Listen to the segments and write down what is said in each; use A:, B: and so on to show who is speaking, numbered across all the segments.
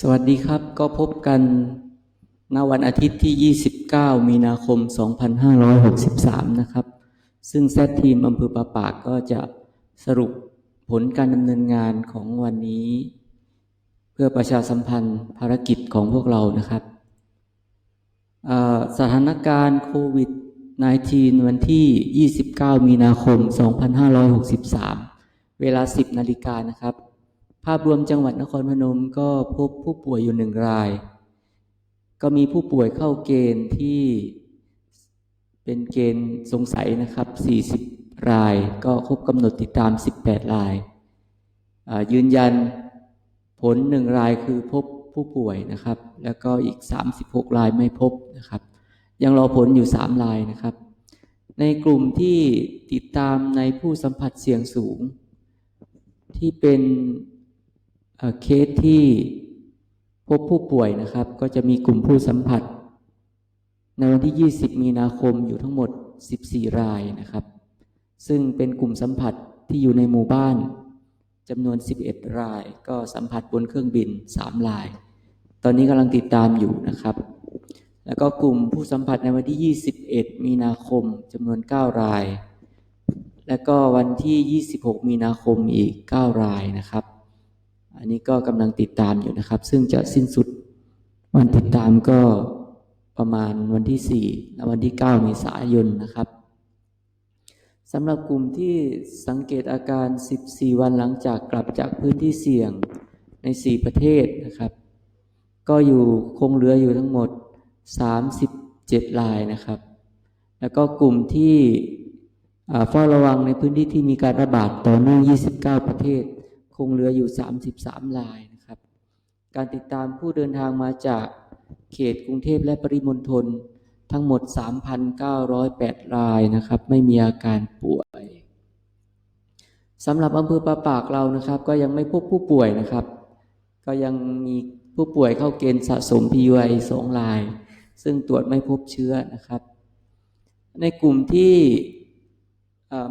A: สวัสดีครับก็พบกันณวันอาทิตย์ที่ 29 มีนาคม 2563 นะครับ ซึ่งแซดทีมอำเภอปะปากก็จะสรุปผลการดำเนินงานของวันนี้ เพื่อประชาสัมพันธ์ภารกิจของพวกเรานะครับ สถานการณ์โควิด -19 วันที่ 29 มีนาคม 2563 เวลา 10 นาฬิกานะครับ ภาพรวมจังหวัดนครพนมก็พบผู้ป่วยอยู่หนึ่งราย ก็มีผู้ป่วยเข้าเกณฑ์ที่เป็นเกณฑ์สงสัยนะครับ 40 ราย ก็ครบกำหนดติดตาม 18 รายอ่ายืนยันผลหนึ่งรายคือพบผู้ป่วยนะครับ แล้วก็อีก 36 รายไม่พบนะครับ ยังรอผลอยู่ 3 รายนะครับ ในกลุ่มที่ติดตามในผู้สัมผัสเสี่ยงสูง ที่เป็น เคสที่พบผู้ป่วยนะครับ ก็จะมีกลุ่มผู้สัมผัส ในวันที่ 20 มีนาคมอยู่ทั้งหมด 14 รายนะครับ ซึ่งเป็นกลุ่มสัมผัสที่อยู่ในหมู่บ้านจำนวน 11 ราย ก็สัมผัสบนเครื่องบิน 3 ราย ตอนนี้กำลังติดตามอยู่นะครับ แล้วก็กลุ่มผู้สัมผัสในวันที่ 21 มีนาคมจำนวน 9 ราย แล้วก็วันที่ 26 มีนาคมอีก 9 รายนะครับ อันนี้ก็กำลังติดตามอยู่นะครับ ซึ่งจะสิ้นสุดวันติดตามก็ประมาณวันที่ 4 และวันที่9เมษายนนะครับสำหรับกลุ่มที่สังเกตอาการ 14 วันหลังจากกลับจากพื้นที่เสี่ยงใน 4 ประเทศนะครับ ก็อยู่คงเหลืออยู่ทั้งหมด 37 รายนะครับ แล้วก็กลุ่มที่เฝ้าระวังในพื้นที่ที่มีการระบาดต่อเนื่อง 29 ประเทศ คงเหลืออยู่ 33รายนะครับ การติดตามผู้เดินทางมาจากเขตกรุงเทพและปริมณฑลทั้งหมด 3,908 รายนะครับ ไม่มีอาการป่วยสำหรับอำเภอปะปากเรานะครับ ก็ยังไม่พบผู้ป่วยนะครับ ก็ยังมีผู้ป่วยเข้าเกณฑ์สะสม PUI 2ราย ซึ่งตรวจไม่พบเชื้อนะครับ ในกลุ่มที่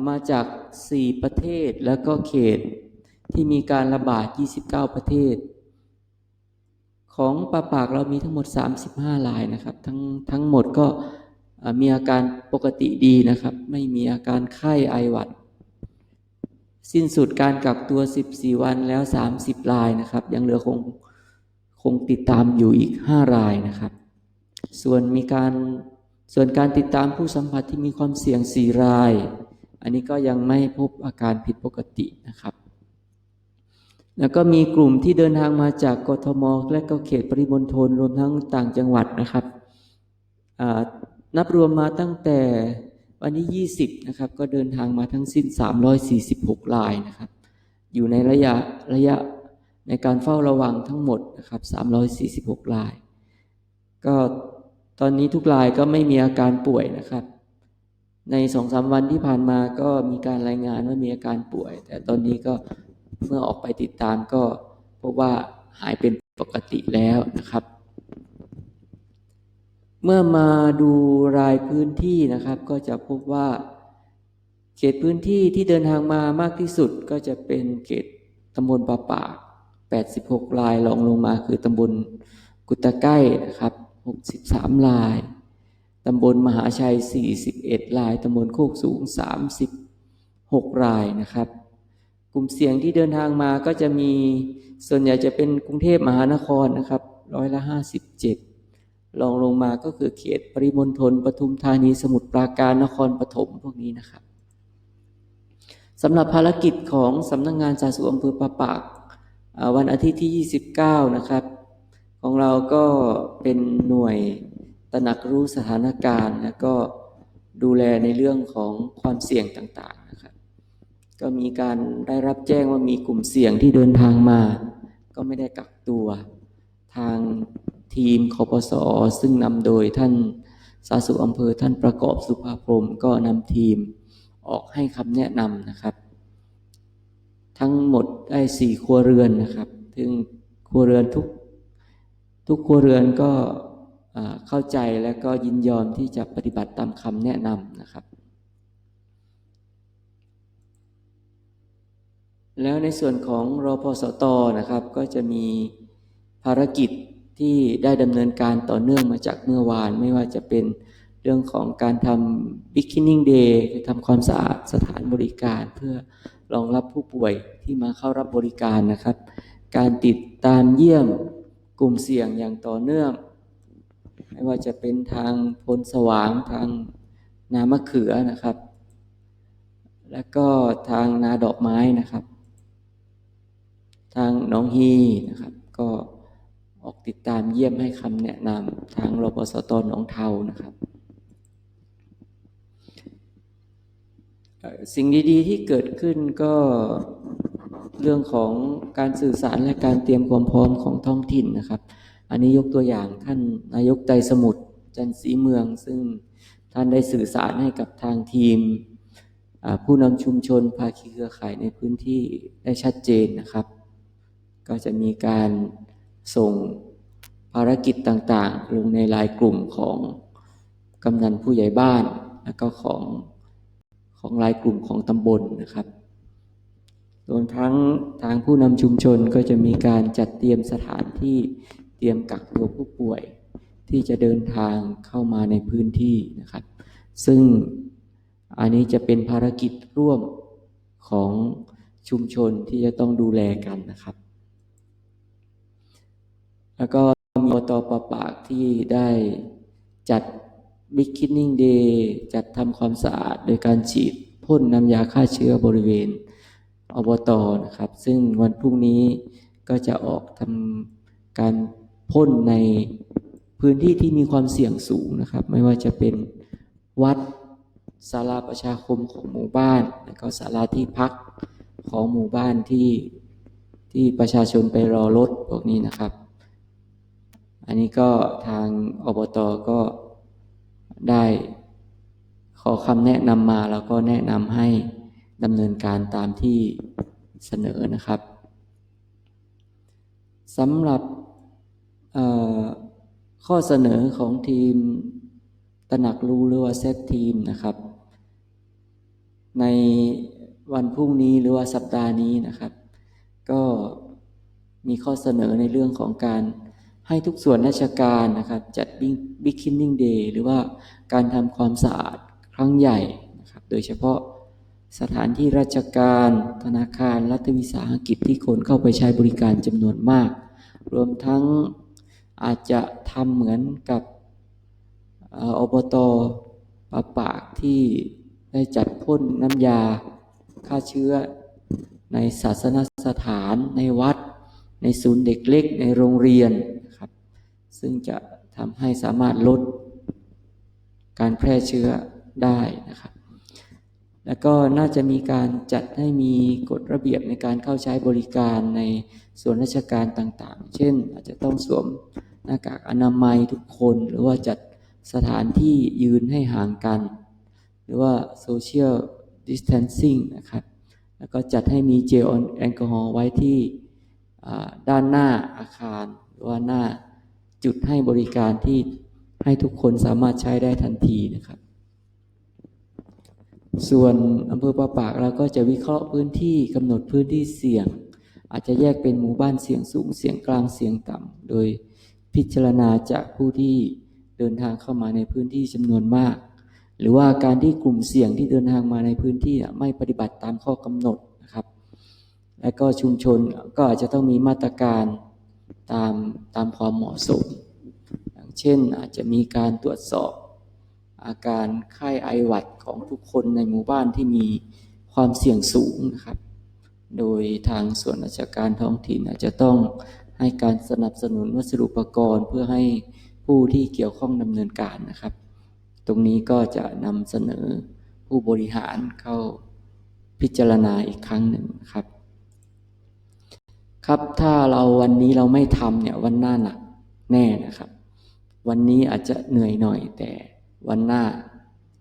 A: มาจาก 4 ประเทศแล้วก็เขต ที่มีการระบาด 29 ประเทศ ของปาปากเรามีทั้งหมด 35 รายนะครับ ทั้งทั้งหมดก็มีอาการปกติดีนะครับ ไม่มีอาการไข้ไอหวัด สิ้นสุดการกักตัว 14 วันแล้ว 30 รายนะครับ ยังเหลือคงคงติดตามอยู่อีก 5 รายนะครับ ส่วนมีการส่วนการติดตามผู้สัมผัสที่มีความเสี่ยง 4 ราย อันนี้ก็ยังไม่พบอาการผิดปกตินะครับ แล้วก็มีกลุ่มที่เดินทางมาจากกทม และก็เขตปริมณฑลรวมทั้งต่างจังหวัดนะครับนับรวมมาตั้งแต่วันที่ 20 นะครับ ก็เดินทางมาทั้งสิ้น 346 รายนะครับ อยู่ในระยะระยะในการเฝ้าระวังทั้งหมดนะครับ 346 ราย ก็ตอนนี้ทุกรายก็ไม่มีอาการป่วยนะครับ ในสองสามวันที่ผ่านมาก็มีการรายงานว่ามีอาการป่วย แต่ตอนนี้ก็ เมื่อออกไปติดตามก็พบว่าหายเป็นปกติแล้วนะครับ เมื่อมาดูรายพื้นที่นะครับ ก็จะพบว่า เขตพื้นที่ที่เดินทางมามากที่สุดก็จะเป็นเขตตำบลปะปาก86 รายรองลงมาคือตำบลกุตะไก้นะครับ 63 ราย ตำบลมหาชัย 41 ราย ตำบลโคกสูง 36 รายนะครับ กลุ่มเสี่ยงที่เดินทางมาก็จะมีส่วนใหญ่จะเป็นกรุงเทพมหานครนะครับร้อยละ57รองลงมาก็คือเขตปริมณฑลปทุมธานีสมุทรปราการนครปฐมพวกนี้นะครับสำหรับภารกิจของสำนักงงานสาธารณสุขอำเภอปะปากวันอาทิตย์ที่ 29 นะครับ ของเราก็เป็นหน่วยตระหนักรู้สถานการณ์ แล้วก็ดูแลในเรื่องของความเสี่ยงต่างๆนะครับ ก็มีการได้รับแจ้งว่ามีกลุ่มเสี่ยงที่เดินทางมา ก็ไม่ได้กักตัว ทางทีมคปสซึ่งนำโดยท่านสาธารณสุอำเภอท่านประกอบสุภาพรมก็นำทีมออกให้คำแนะนำนะครับ ทั้งหมดได้สี่ครัวเรือนนะครับ ซึ่งครัวเรือนทุกทุกครัวเรือนก็เข้าใจและก็ยินยอมที่จะปฏิบัติตามคำแนะนำนะครับ แล้วในส่วนของรพสตนะครับก็จะมีภารกิจที่ได้ดำเนินการต่อเนื่องมาจากเมื่อวาน ไม่ว่าจะเป็นเรื่องของการทำ beginning day คือทำความสะอาดสถานบริการเพื่อรองรับผู้ป่วยที่มาเข้ารับบริการนะครับ การติดตามเยี่ยมกลุ่มเสี่ยงอย่างต่อเนื่อง ไม่ว่าจะเป็นทางพลสว่างทางนามะเขือนะครับ แล้วก็ทางนาดอกไม้นะครับ ทางน้องฮีนะครับ ก็ออกติดตามเยี่ยมให้คำแนะนำทางรปสตหนองเทานะครับสิ่งดีๆที่เกิดขึ้นก็เรื่องของการสื่อสารและการเตรียมความพร้อมของท้องถิ่นนะครับ อันนี้ยกตัวอย่างท่านนายกไตรสมุทรจันทร์ศรีเมือง ซึ่งท่านได้สื่อสารให้กับทางทีม ผู้นำชุมชนภาคีเครือข่ายในพื้นที่ได้ชัดเจนนะครับ ก็จะมีการส่งภารกิจต่างๆ ลงในรายกลุ่มของกำนันผู้ใหญ่บ้าน แล้วก็ของของรายกลุ่มของตำบลนะครับรวมทั้งทางผู้นำชุมชนก็จะมีการจัดเตรียมสถานที่เตรียมกักตัวผู้ป่วย ที่จะเดินทางเข้ามาในพื้นที่นะครับ ซึ่งอันนี้จะเป็นภารกิจร่วมของชุมชนที่จะต้องดูแลกันนะครับ แล้วก็มีอบตปะปากที่ได้จัด Big Cleaning Day จัดทำความสะอาดโดยการฉีดพ่นน้ำยาฆ่าเชื้อบริเวณอบตนะครับ ซึ่งวันพรุ่งนี้ก็จะออกทำการพ่นในพื้นที่ที่มีความเสี่ยงสูงนะครับ ไม่ว่าจะเป็นวัดศาลาประชาคมของหมู่บ้าน แล้วก็ศาลาที่พักของหมู่บ้านที่ที่ประชาชนไปรอรถพวกนี้นะครับ อันนี้ก็ทางอบตก็ได้ขอคำแนะนำมาแล้วก็แนะนำให้ดำเนินการตามที่เสนอนะครับสำหรับข้อเสนอของทีมตระหนักรู้หรือว่าเซตทีมนะครับ ในวันพรุ่งนี้หรือว่าสัปดาห์นี้นะครับ ก็มีข้อเสนอในเรื่องของการ ให้ทุกส่วนราชการนะครับ จัด Big Cleaning Day หรือว่าการทำความสะอาดครั้งใหญ่นะครับ โดยเฉพาะสถานที่ราชการ ธนาคารรัฐวิสาหกิจที่คนเข้าไปใช้บริการจำนวนมาก รวมทั้งอาจจะทำเหมือนกับเอ่ออบตปะปากที่ได้จัดพ่นน้ำยาฆ่าเชื้อในศาสนสถานในวัด ในศูนย์เด็กเล็ก ในโรงเรียน ซึ่งจะทำให้สามารถลดการแพร่เชื้อได้นะครับ แล้วก็น่าจะมีการจัดให้มีกฎระเบียบในการเข้าใช้บริการในส่วนราชการต่างๆ เช่น อาจจะต้องสวมหน้ากากอนามัยทุกคน หรือว่าจัดสถานที่ยืนให้ห่างกัน หรือว่า social distancing นะครับ แล้วก็จัดให้มีเจลแอลกอฮอล์ไว้ที่ด้านหน้าอาคาร หรือว่าหน้า จุดให้บริการที่ให้ทุกคนสามารถใช้ได้ทันทีนะครับ ส่วนอำเภอปะปากเราก็จะวิเคราะห์พื้นที่กำหนดพื้นที่เสี่ยง อาจจะแยกเป็นหมู่บ้านเสี่ยงสูงเสี่ยงกลางเสี่ยงต่ำโดยพิจารณาจากผู้ที่เดินทางเข้ามาในพื้นที่จำนวนมาก หรือว่าการที่กลุ่มเสี่ยงที่เดินทางมาในพื้นที่ไม่ปฏิบัติตามข้อกำหนดนะครับ และก็ชุมชนก็อาจจะต้องมีมาตรการ ตามตามความเหมาะสม อย่างเช่นอาจจะมีการตรวจสอบอาการไข้ไอหวัดของทุกคนในหมู่บ้านที่มีความเสี่ยงสูงนะครับ โดยทางส่วนราชการท้องถิ่นอาจจะต้องให้การสนับสนุนวัสดุอุปกรณ์เพื่อให้ผู้ที่เกี่ยวข้องดำเนินการนะครับ ตรงนี้ก็จะนำเสนอผู้บริหารเข้าพิจารณาอีกครั้งหนึ่งครับ ครับถ้าเราวันนี้เราไม่ทำเนี่ยวันหน้าหนักแน่นะครับ วันนี้อาจจะเหนื่อยหน่อย แต่วันหน้า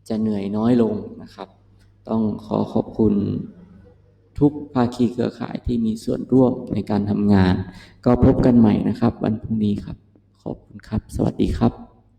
A: จะเหนื่อยน้อยลงนะครับ ต้องขอขอบคุณทุกภาคีเครือข่ายที่มีส่วนร่วมในการทำงาน ก็พบกันใหม่นะครับ วันพรุ่งนี้ครับ ขอบคุณครับ สวัสดีครับ